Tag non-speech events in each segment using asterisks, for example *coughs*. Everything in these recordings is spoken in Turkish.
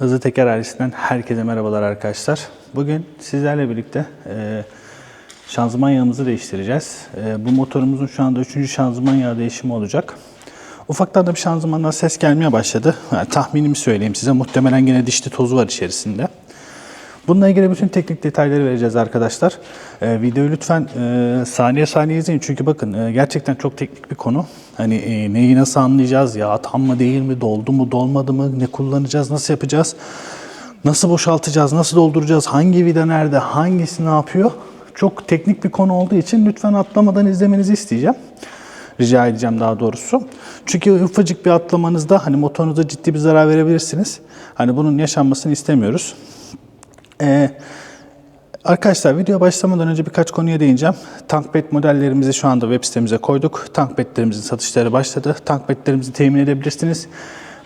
Hızlı Teker ailesinden herkese merhabalar arkadaşlar. Bugün sizlerle birlikte e, şanzıman yağımızı değiştireceğiz. E, bu motorumuzun şu anda 3. şanzıman yağı değişimi olacak. Ufaktan da bir şanzımandan ses gelmeye başladı. Yani tahminimi söyleyeyim size. Muhtemelen yine dişli tozu var içerisinde. Bununla ilgili bütün teknik detayları vereceğiz arkadaşlar. Ee, videoyu lütfen e, saniye saniye izleyin çünkü bakın e, gerçekten çok teknik bir konu. Hani e, neyi nasıl anlayacağız, ya tam mı değil mi, doldu mu dolmadı mı, ne kullanacağız, nasıl yapacağız, nasıl boşaltacağız, nasıl dolduracağız, hangi vida nerede, hangisi ne yapıyor. Çok teknik bir konu olduğu için lütfen atlamadan izlemenizi isteyeceğim rica edeceğim daha doğrusu. Çünkü ufacık bir atlamanızda hani motorunuza ciddi bir zarar verebilirsiniz. Hani bunun yaşanmasını istemiyoruz. Ee, arkadaşlar video başlamadan önce birkaç konuya değineceğim. Tankbed modellerimizi şu anda web sitemize koyduk. Tankbedlerimizin satışları başladı. Tankbedlerimizi temin edebilirsiniz.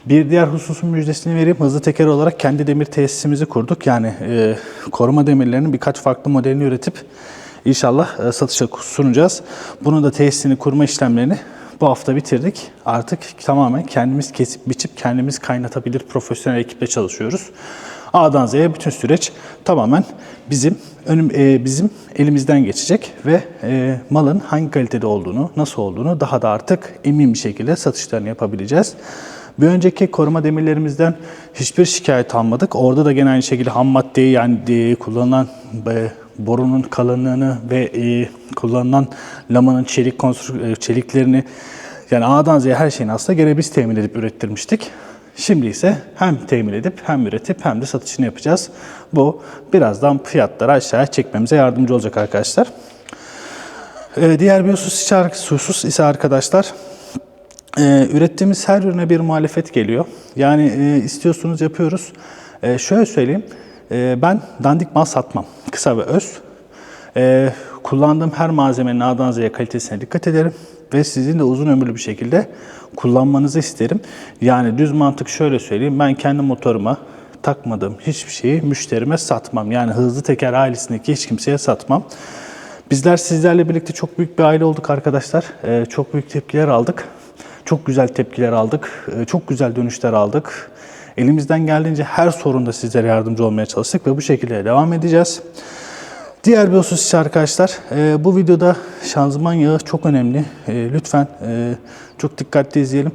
Bir diğer hususun müjdesini vereyim. Hızlı teker olarak kendi demir tesisimizi kurduk. Yani e, koruma demirlerinin birkaç farklı modelini üretip inşallah e, satışa sunacağız. Bunun da tesisini kurma işlemlerini bu hafta bitirdik. Artık tamamen kendimiz kesip biçip kendimiz kaynatabilir profesyonel ekiple çalışıyoruz. A'dan Z'ye bütün süreç tamamen bizim önüm e, bizim elimizden geçecek ve e, malın hangi kalitede olduğunu, nasıl olduğunu daha da artık emin bir şekilde satışlarını yapabileceğiz. Bir önceki koruma demirlerimizden hiçbir şikayet almadık. Orada da gene aynı şekilde ham maddeyi yani e, kullanılan e, borunun kalınlığını ve e, kullanılan lamanın çelik konstru- e, çeliklerini yani A'dan Z'ye her şeyini aslında gene biz temin edip ürettirmiştik. Şimdi ise hem temin edip hem üretip hem de satışını yapacağız. Bu birazdan fiyatları aşağıya çekmemize yardımcı olacak arkadaşlar. Ee, diğer bir husus ise, husus ise arkadaşlar e, ürettiğimiz her ürüne bir muhalefet geliyor. Yani e, istiyorsunuz yapıyoruz. E, şöyle söyleyeyim. E, ben dandik mal satmam. Kısa ve öz. E, kullandığım her malzemenin A'dan Z'ye kalitesine dikkat ederim. Ve sizin de uzun ömürlü bir şekilde kullanmanızı isterim. Yani düz mantık şöyle söyleyeyim. Ben kendi motoruma takmadığım hiçbir şeyi müşterime satmam. Yani hızlı teker ailesindeki hiç kimseye satmam. Bizler sizlerle birlikte çok büyük bir aile olduk arkadaşlar. Ee, çok büyük tepkiler aldık. Çok güzel tepkiler aldık. Ee, çok güzel dönüşler aldık. Elimizden geldiğince her sorunda sizlere yardımcı olmaya çalıştık ve bu şekilde devam edeceğiz. Diğer bir husus ise arkadaşlar, e, bu videoda şanzıman yağı çok önemli. E, lütfen e, çok dikkatli izleyelim.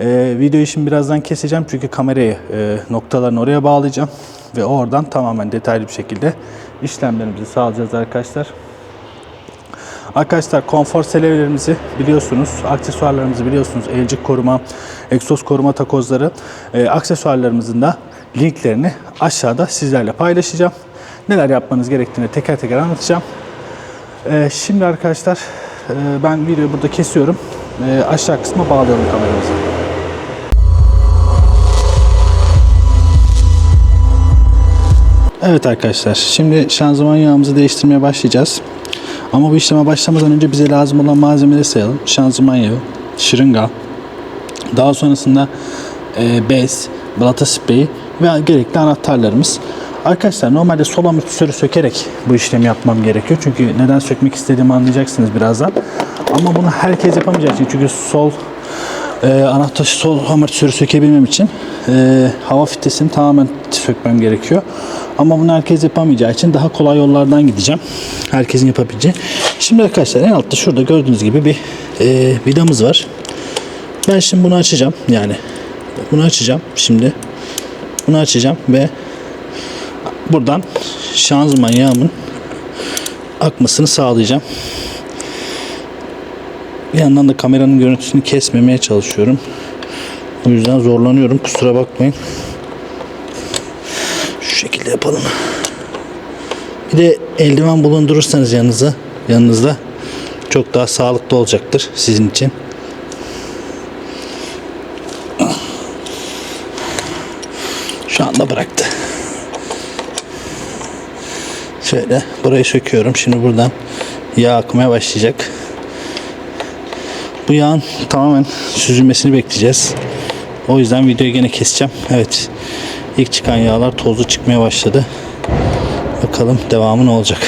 E, videoyu şimdi birazdan keseceğim çünkü kamerayı e, noktalarını oraya bağlayacağım. Ve oradan tamamen detaylı bir şekilde işlemlerimizi sağlayacağız arkadaşlar. Arkadaşlar konfor selelerimizi biliyorsunuz, aksesuarlarımızı biliyorsunuz. Elcik koruma, egzoz koruma takozları, e, aksesuarlarımızın da linklerini aşağıda sizlerle paylaşacağım. Neler yapmanız gerektiğini teker teker anlatacağım. E, şimdi arkadaşlar e, ben videoyu burada kesiyorum. E, aşağı kısma bağlıyorum kameramızı. Evet arkadaşlar şimdi şanzıman yağımızı değiştirmeye başlayacağız. Ama bu işleme başlamadan önce bize lazım olan malzemeleri sayalım. Şanzıman yağı, şırınga, daha sonrasında e, bez, balata spreyi ve gerekli anahtarlarımız. Arkadaşlar normalde sol amortisörü sökerek bu işlemi yapmam gerekiyor. Çünkü neden sökmek istediğimi anlayacaksınız birazdan. Ama bunu herkes yapamayacağı için çünkü sol e, anahtar sol amortisörü sökebilmem için e, hava filtresini tamamen sökmem gerekiyor. Ama bunu herkes yapamayacağı için daha kolay yollardan gideceğim. Herkesin yapabileceği. Şimdi arkadaşlar en altta şurada gördüğünüz gibi bir e, vidamız var. Ben şimdi bunu açacağım. Yani bunu açacağım şimdi. Bunu açacağım ve buradan şanzıman yağımın akmasını sağlayacağım. Bir yandan da kameranın görüntüsünü kesmemeye çalışıyorum. O yüzden zorlanıyorum. Kusura bakmayın. Şu şekilde yapalım. Bir de eldiven bulundurursanız yanınıza, yanınızda çok daha sağlıklı olacaktır sizin için. Şu anda bıraktı. Şöyle burayı söküyorum. Şimdi buradan yağ akmaya başlayacak. Bu yağın tamamen süzülmesini bekleyeceğiz. O yüzden videoyu gene keseceğim. Evet. İlk çıkan yağlar tozlu çıkmaya başladı. Bakalım devamı ne olacak.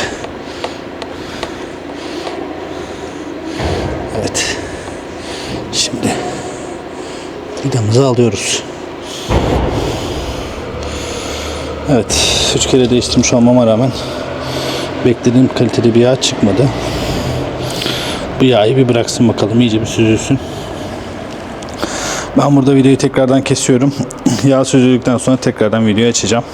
Evet. Şimdi vidamızı alıyoruz. Evet, üç kere değiştirmiş olmama rağmen beklediğim kalitede bir yağ çıkmadı. Bu yağı bir bıraksın bakalım, iyice bir süzülsün. Ben burada videoyu tekrardan kesiyorum. *clears throat* yağ süzüldükten sonra tekrardan videoyu açacağım.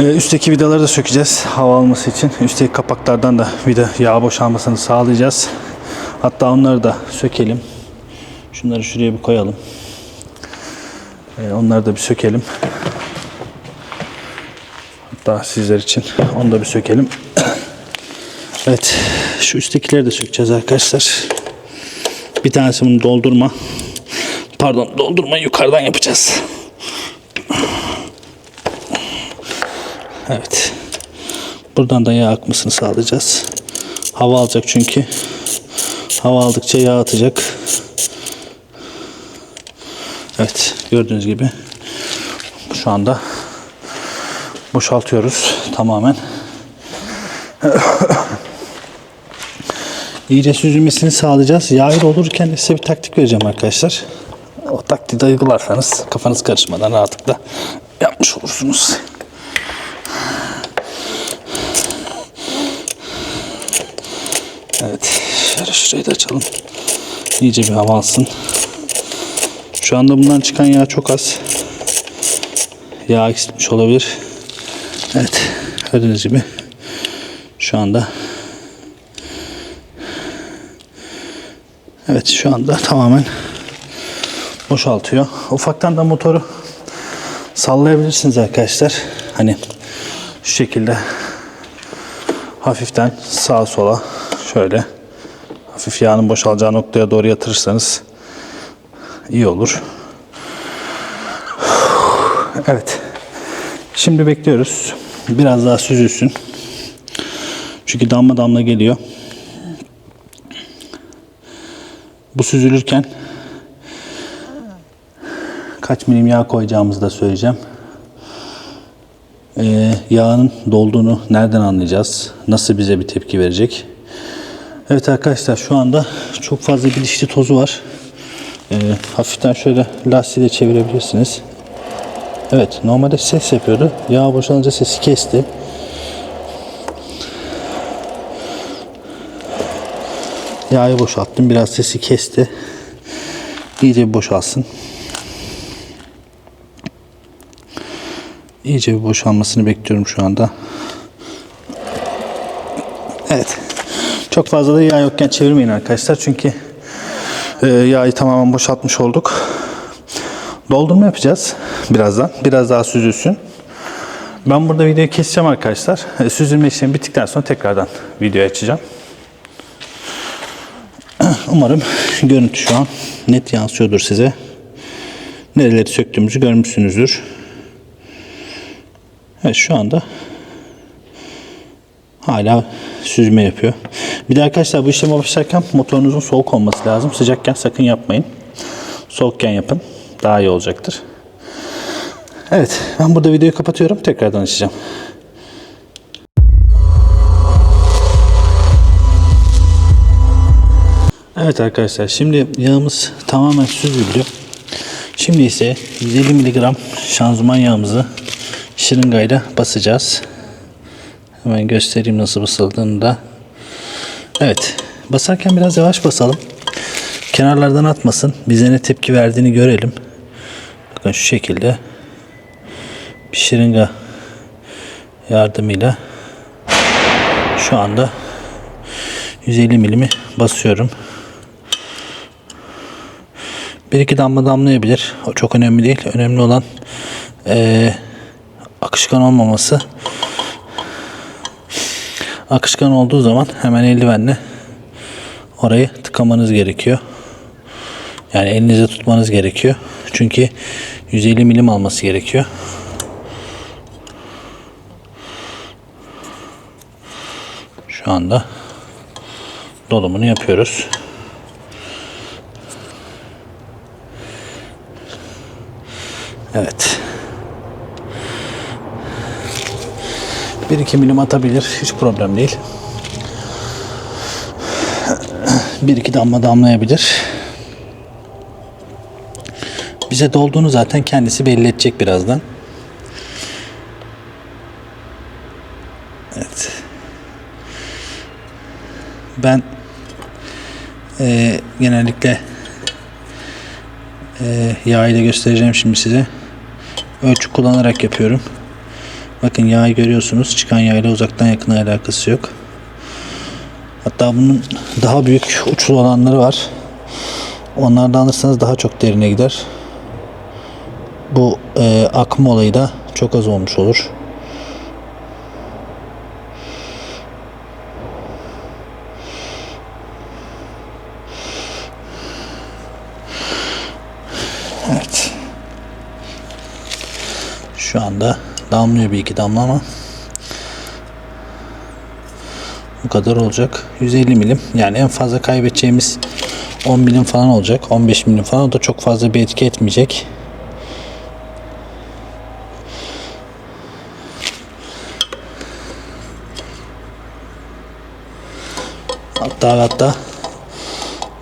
Ee, üstteki vidaları da sökeceğiz hava alması için. Üstteki kapaklardan da vida yağ boşalmasını sağlayacağız. Hatta onları da sökelim. Şunları şuraya bir koyalım. Ee, onları da bir sökelim. Hatta sizler için onu da bir sökelim. *coughs* evet. Şu üsttekileri de sökeceğiz arkadaşlar. Bir tanesi bunu doldurma. Pardon doldurma yukarıdan yapacağız. Evet. Buradan da yağ akmasını sağlayacağız. Hava alacak çünkü. Hava aldıkça yağ atacak. Evet gördüğünüz gibi şu anda boşaltıyoruz tamamen. İyice süzülmesini sağlayacağız. Yağı doldururken de size bir taktik vereceğim arkadaşlar. O taktiği de uygularsanız kafanız karışmadan rahatlıkla yapmış olursunuz. Evet. Şöyle şurayı da açalım. İyice bir hava alsın. Şu anda bundan çıkan yağ çok az. Yağ eksiltmiş olabilir. Evet. Gördüğünüz gibi şu anda Evet şu anda tamamen boşaltıyor. Ufaktan da motoru sallayabilirsiniz arkadaşlar. Hani şu şekilde hafiften sağa sola şöyle hafif yağın boşalacağı noktaya doğru yatırırsanız iyi olur. Evet. Şimdi bekliyoruz. Biraz daha süzülsün. Çünkü damla damla geliyor. Bu süzülürken kaç milim yağ koyacağımızı da söyleyeceğim. Ee, yağın dolduğunu nereden anlayacağız? Nasıl bize bir tepki verecek? Evet arkadaşlar şu anda çok fazla bir dişli tozu var. Ee, hafiften şöyle lastiğiyle çevirebilirsiniz. Evet normalde ses yapıyordu. Yağ boşalınca sesi kesti. Yağı boşalttım. Biraz sesi kesti. İyice boşalsın. İyice bir boşalmasını bekliyorum şu anda. Evet. Çok fazla da yağ yokken çevirmeyin arkadaşlar. Çünkü e, yağı tamamen boşaltmış olduk. Doldurma yapacağız birazdan. Biraz daha süzülsün. Ben burada videoyu keseceğim arkadaşlar. E, süzülme işlemi bittikten sonra tekrardan video açacağım. *clears throat* Umarım görüntü şu an net yansıyordur size. Nereleri söktüğümüzü görmüşsünüzdür. Evet şu anda hala süzme yapıyor. Bir de arkadaşlar bu işlemi başlarken motorunuzun soğuk olması lazım. Sıcakken sakın yapmayın. Soğukken yapın. Daha iyi olacaktır. Evet ben burada videoyu kapatıyorum. Tekrardan açacağım. Evet arkadaşlar şimdi yağımız tamamen süzüldü. Şimdi ise 150 mg şanzıman yağımızı şırıngayla basacağız. Hemen göstereyim nasıl basıldığını da. Evet basarken biraz yavaş basalım. Kenarlardan atmasın. Bize ne tepki verdiğini görelim. Bakın şu şekilde bir şırınga yardımıyla şu anda 150 milimi basıyorum. Bir iki damla damlayabilir. O çok önemli değil. Önemli olan eee, akışkan olmaması. Akışkan olduğu zaman hemen eldivenle orayı tıkamanız gerekiyor. Yani elinize tutmanız gerekiyor. Çünkü 150 milim alması gerekiyor. Şu anda dolumunu yapıyoruz. Evet. 1-2 milim atabilir. Hiç problem değil. 1-2 damla damlayabilir. Bize dolduğunu zaten kendisi belli edecek birazdan. Evet. Ben e, genellikle e, yağ ile göstereceğim şimdi size. Ölçü kullanarak yapıyorum. Bakın yağı görüyorsunuz. Çıkan yağ ile uzaktan yakın alakası yok. Hatta bunun daha büyük uçlu olanları var. Onlardan alırsanız daha çok derine gider. Bu e, akma olayı da çok az olmuş olur. Evet. Şu anda damlıyor bir iki damla ama bu kadar olacak. 150 milim. Yani en fazla kaybedeceğimiz 10 milim falan olacak. 15 milim falan. O da çok fazla bir etki etmeyecek. Hatta ve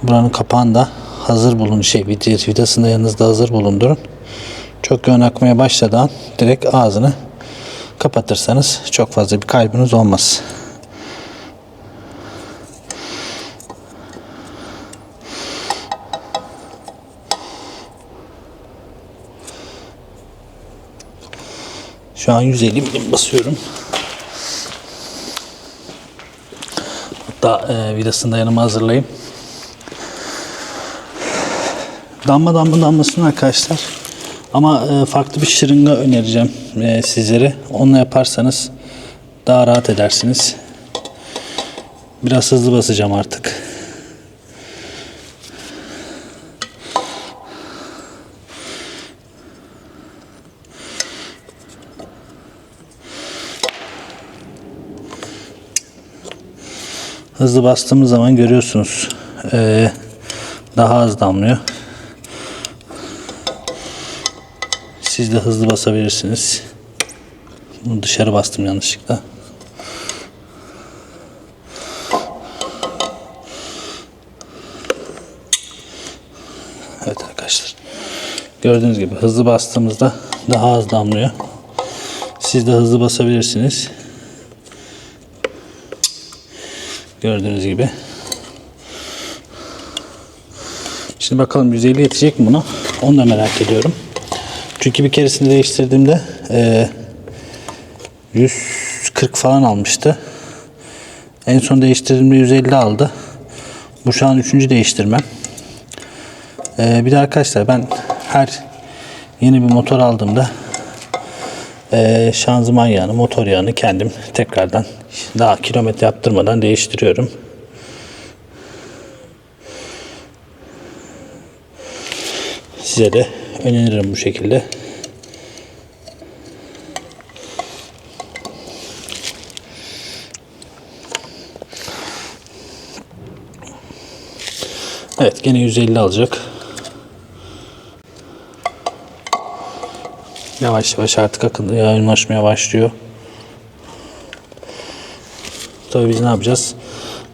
buranın kapağını da hazır bulun şey vid- vidasını da yanınızda hazır bulundurun. Çok yoğun akmaya başladığı an direkt ağzını kapatırsanız çok fazla bir kaybınız olmaz. Şu an 150 milim basıyorum. Hatta e, vidasını da yanıma hazırlayayım. Damla damla damlasın arkadaşlar. Ama e, farklı bir şırınga önereceğim e, sizlere. Onunla yaparsanız daha rahat edersiniz. Biraz hızlı basacağım artık. Hızlı bastığımız zaman görüyorsunuz e, daha az damlıyor. Siz de hızlı basabilirsiniz. Bunu dışarı bastım yanlışlıkla. Evet arkadaşlar. Gördüğünüz gibi hızlı bastığımızda daha az damlıyor. Siz de hızlı basabilirsiniz. Gördüğünüz gibi. Şimdi bakalım 150 yetecek mi buna? Onu da merak ediyorum. Çünkü bir keresini değiştirdiğimde e, 140 falan almıştı. En son değiştirdiğimde 150 aldı. Bu şu an üçüncü değiştirmem. E, bir de arkadaşlar ben her yeni bir motor aldığımda e, şanzıman yağını, motor yağını kendim tekrardan daha kilometre yaptırmadan değiştiriyorum. Size de öneririm bu şekilde. Evet gene 150 alacak. Yavaş yavaş artık akıllı yoğunlaşmaya başlıyor. Tabii biz ne yapacağız?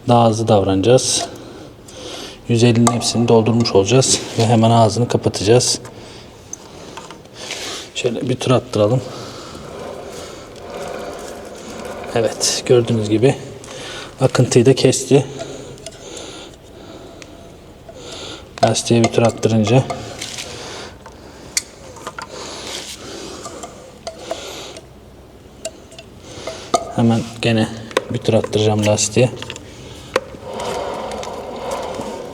Daha hızlı davranacağız. 150'nin hepsini doldurmuş olacağız ve hemen ağzını kapatacağız. Şöyle bir tur attıralım. Evet, gördüğünüz gibi akıntıyı da kesti. Lastiğe bir tur attırınca hemen gene bir tur attıracağım lastiğe.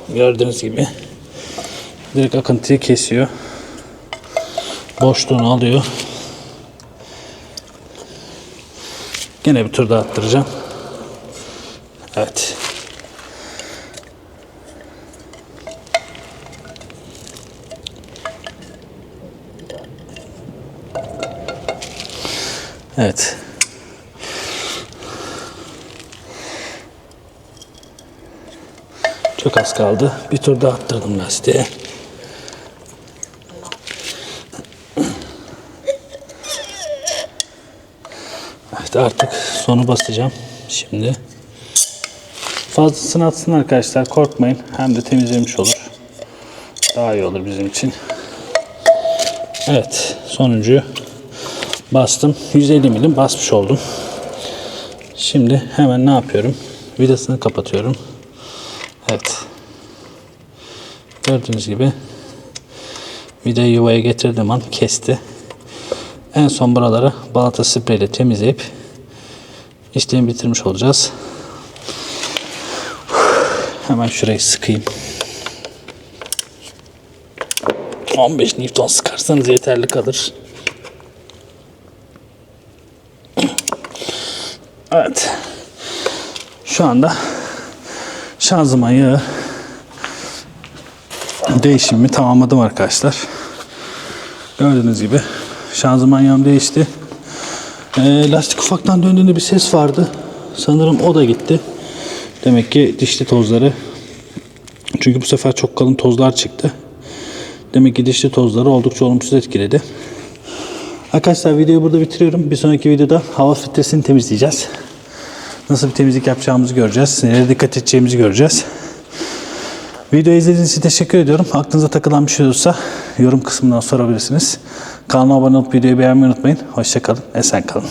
Gördüğünüz gibi direkt akıntıyı kesiyor. Boşluğunu alıyor. Gene bir tur daha attıracağım. Evet. Evet. Çok az kaldı. Bir tur daha attırdım lastiğe. Evet artık sonu basacağım. Şimdi. Fazlasını atsın arkadaşlar korkmayın. Hem de temizlemiş olur. Daha iyi olur bizim için. Evet sonuncuyu bastım. 150 milim basmış oldum. Şimdi hemen ne yapıyorum? Vidasını kapatıyorum. Evet. Gördüğünüz gibi vidayı yuvaya getirdiğim an kesti. En son buraları balata spreyle temizleyip işlemi bitirmiş olacağız. Hemen şurayı sıkayım. 15 Newton sıkarsanız yeterli kalır. Evet. Şu anda şanzıman yağı değişimimi tamamladım arkadaşlar. Gördüğünüz gibi şanzıman yağım değişti. Ee, lastik ufaktan döndüğünde bir ses vardı. Sanırım o da gitti. Demek ki dişli tozları çünkü bu sefer çok kalın tozlar çıktı. Demek ki dişli tozları oldukça olumsuz etkiledi. Arkadaşlar videoyu burada bitiriyorum. Bir sonraki videoda hava filtresini temizleyeceğiz. Nasıl bir temizlik yapacağımızı göreceğiz. Nereye dikkat edeceğimizi göreceğiz. Videoyu izlediğiniz için teşekkür ediyorum. Aklınıza takılan bir şey olursa yorum kısmından sorabilirsiniz. Kanalıma abone olup videoyu beğenmeyi unutmayın. Hoşçakalın. Esen kalın.